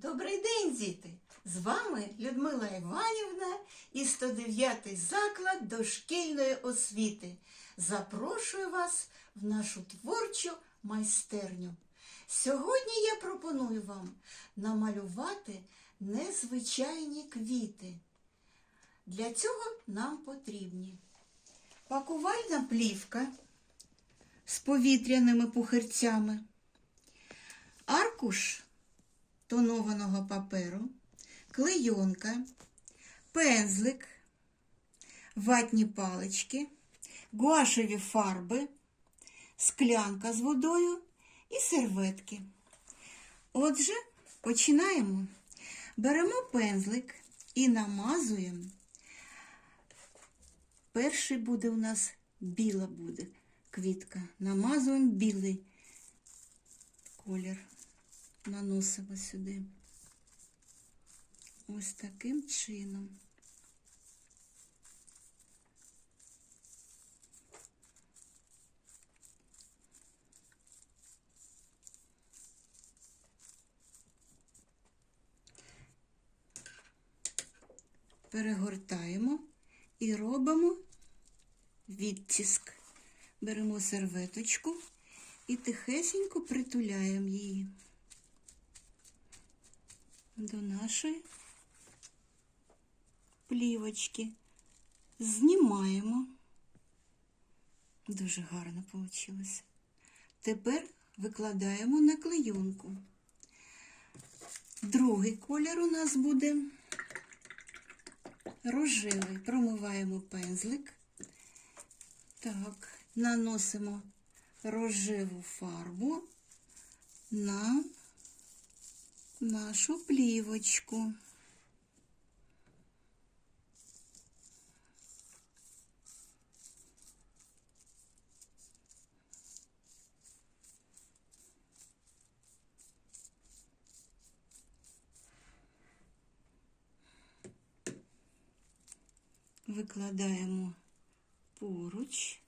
Добрий день, діти! З вами Людмила Іванівна і 109 заклад дошкільної освіти. Запрошую вас в нашу творчу майстерню. Сьогодні я пропоную вам намалювати незвичайні квіти. Для цього нам потрібні пакувальна плівка з повітряними пухирцями, аркуш тонованого паперу, клейонка, пензлик, ватні палички, гуашеві фарби, склянка з водою і серветки. Отже, починаємо. Беремо пензлик і намазуємо. Перший буде у нас біла буде квітка. Намазуємо білий колір наносимо сюди. Ось таким чином. Перегортаємо і робимо відтиск. Беремо серветочку і тихесенько притуляємо її до нашої плівочки. Знімаємо. Дуже гарно вийшло. Тепер викладаємо на клейонку. Другий колір у нас буде рожевий. Промиваємо пензлик. Так, наносимо рожеву фарбу на нашу плівочку. Викладаємо поруч,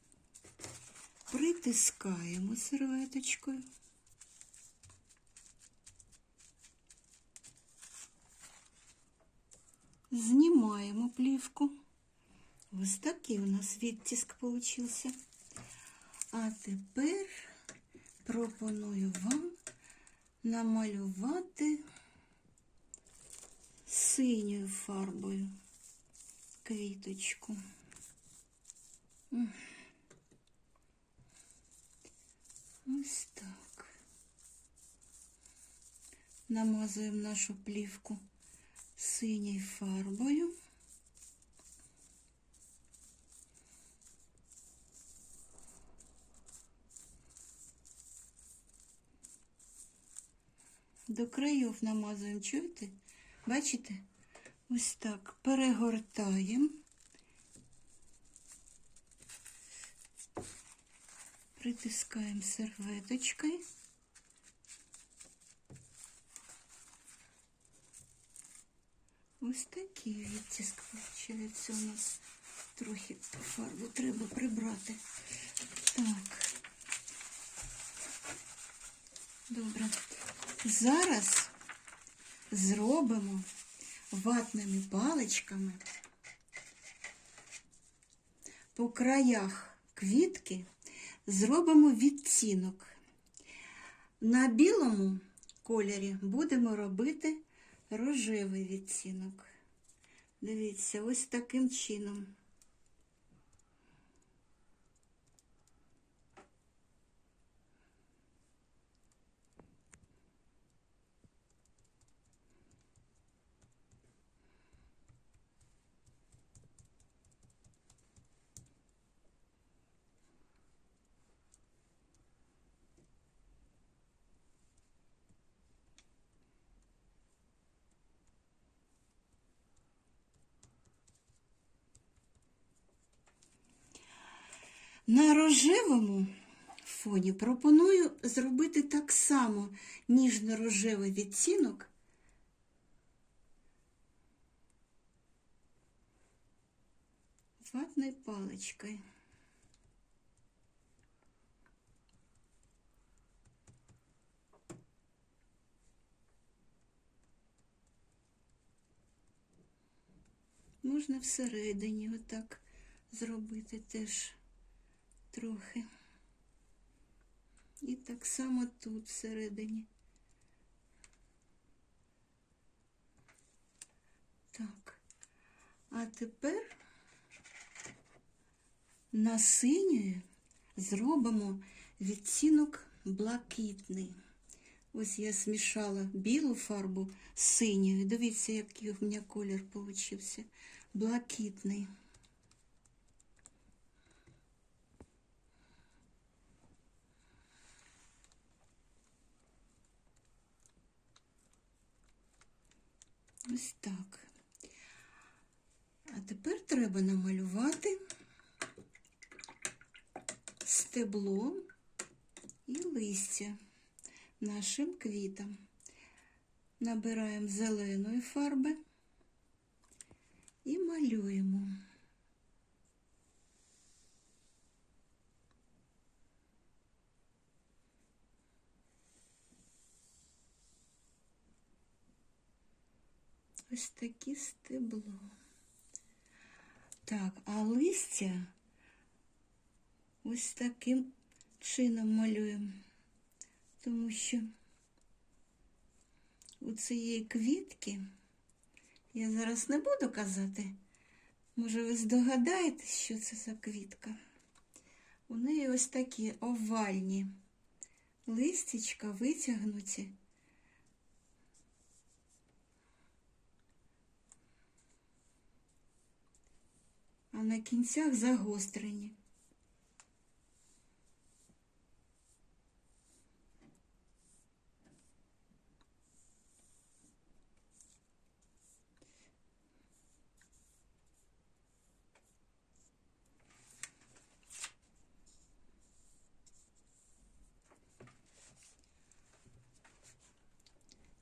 притискаємо серветочкою. Знімаємо плівку. Ось такий у нас відтиск получився. А тепер пропоную вам намалювати синьою фарбою квіточку. Ось так. Намазуємо нашу плівку синьою фарбою. До країв намазуємо, чуєте? Бачите? Ось так перегортаємо. Притискаємо серветочкою. Ось такий відтиск виходить у нас. Трохи фарбу треба прибрати. Так. Добре. Зараз зробимо ватними паличками по краях квітки зробимо відтінок. На білому кольорі будемо робити рожевий відтінок. Дивіться, ось таким чином. На рожевому фоні пропоную зробити так само ніжно-рожевий відцінок ватной палочкой. Можна всередині отак зробити теж трохи. І так само тут всередині. Так. А тепер на синьої зробимо відтінок блакитний. Ось я змішала білу фарбу з синьою. Дивіться, який у мене колір получився. Блакитний. Ось так. А тепер треба намалювати стебло і листя нашим квітам. Набираємо зеленої фарби і малюємо. Ось таке стебло. Так, а листя ось таким чином малюємо, тому що у цієї квітки я зараз не буду казати. Може, ви здогадаєтесь, що це за квітка? У неї ось такі овальні листячка витягнуті. А на кінцях загострені.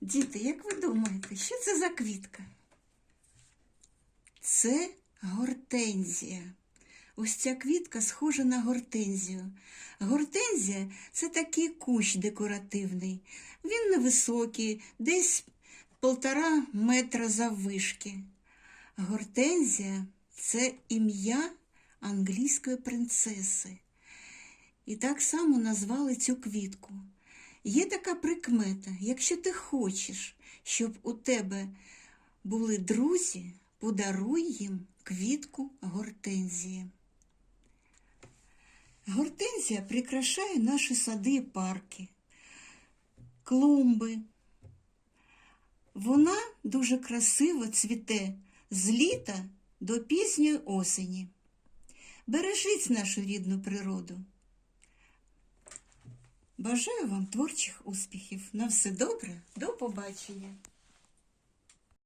Діти, як ви думаєте, що це за квітка? Це гортензія. Ось ця квітка схожа на гортензію. Гортензія це такий кущ декоративний. Він невисокий, десь полтора метра заввишки. Гортензія це ім'я англійської принцеси. І так само назвали цю квітку. Є така прикмета, якщо ти хочеш, щоб у тебе були друзі, подаруй їм квітку гортензії. Гортензія прикрашає наші сади і парки, клумби. Вона дуже красиво цвіте з літа до пізньої осені. Бережіть нашу рідну природу. Бажаю вам творчих успіхів. На все добре, до побачення!